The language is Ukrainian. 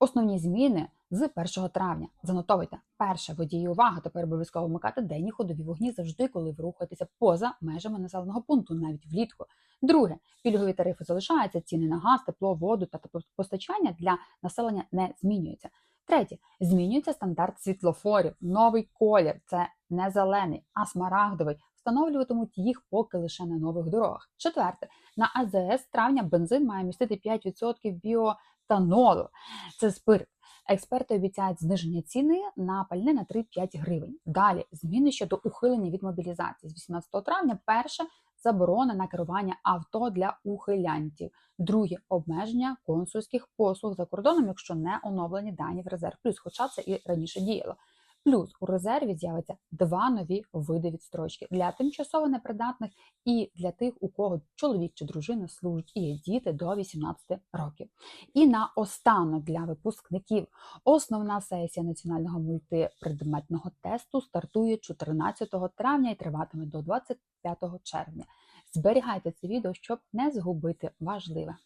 Основні зміни з 1 травня. Занотовуйте. Перше, водії, увага, тепер обов'язково вмикати денні ходові вогні завжди, коли ви рухаєтеся поза межами населеного пункту, навіть влітку. Друге, пільгові тарифи залишаються, ціни на газ, тепло, воду та теплопостачання для населення не змінюються. Третє, змінюється стандарт світлофорів, новий колір це не зелений, а смарагдовий. Встановлюватимуть їх поки лише на нових дорогах. Четверте, на АЗС травня бензин має містити 5% біотанолу. Це спирт. Експерти обіцяють зниження ціни на пальне на 3-5 гривень. Далі зміни щодо ухилення від мобілізації з 18 травня. Перше заборона на керування авто для ухилянтів. Друге обмеження консульських послуг за кордоном, якщо не оновлені дані в резерв плюс, хоча це і раніше діяло. Плюс у резерві з'явиться два нові види відстрочки для тимчасово непридатних і для тих, у кого чоловік чи дружина служить і є діти до 18 років. І наостанок для випускників основна сесія національного мультипредметного тесту стартує 14 травня і триватиме до 25 червня. Зберігайте це відео, щоб не згубити важливе.